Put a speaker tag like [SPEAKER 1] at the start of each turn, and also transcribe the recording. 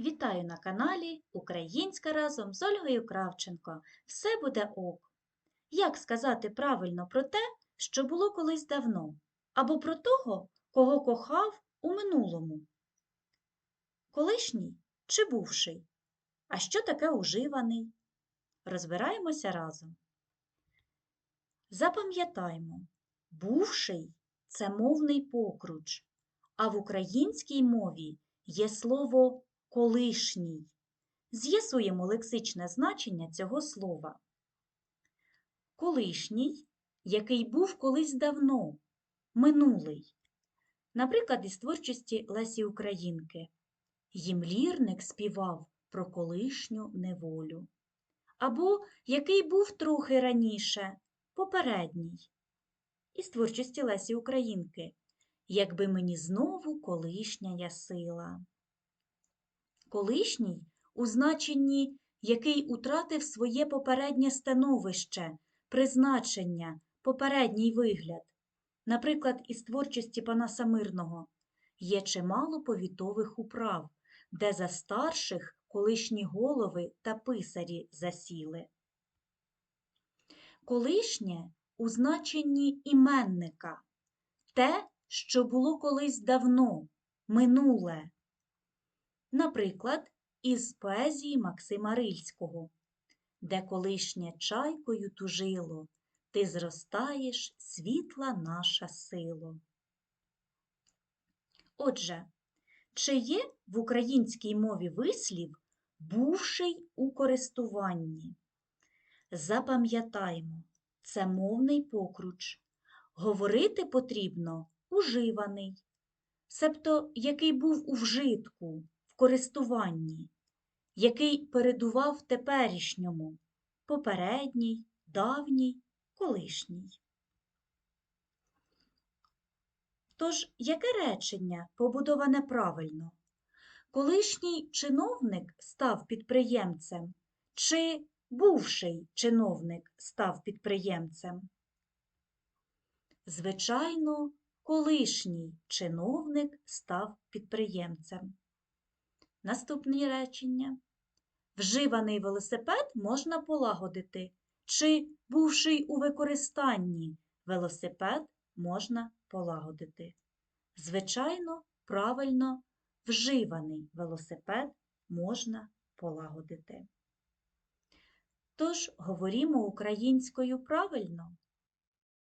[SPEAKER 1] Вітаю на каналі Українська разом з Ольгою Кравченко. Все буде ок. Як сказати правильно про те, що було колись давно, або про того, кого кохав у минулому? Колишній чи бувший? А що таке уживаний? Розбираємося разом. Запам'ятаймо, бувший це мовний покруч, а в українській мові є слово колишній. З'ясуємо лексичне значення цього слова. Колишній, який був колись давно, минулий. Наприклад, із творчості Лесі Українки. Їм лірник співав про колишню неволю. Або який був трохи раніше, попередній. Із творчості Лесі Українки. Якби мені знову колишня я сила. Колишній у значенні, який утратив своє попереднє становище, призначення, попередній вигляд. Наприклад, із творчості Панаса Мирного є чимало повітових управ, де за старших колишні голови та писарі засіли. Колишнє у значенні іменника те, що було колись давно, минуле. Наприклад, із поезії Максима Рильського, де колишнє чайкою тужило, ти зростаєш, світла наша сило. Отже, чи є в українській мові вислів, бувший у користуванні? Запам'ятаймо, це мовний покруч. Говорити потрібно уживаний, себто який був у вжитку, користуванні, який передував теперішньому, попередній, давній, колишній. Тож, яке речення побудоване правильно? Колишній чиновник став підприємцем, чи бувший чиновник став підприємцем? Звичайно, колишній чиновник став підприємцем. Наступне речення. Вживаний велосипед можна полагодити, чи, бувший у використанні, велосипед можна полагодити. Звичайно, правильно, вживаний велосипед можна полагодити. Тож, говоримо українською правильно.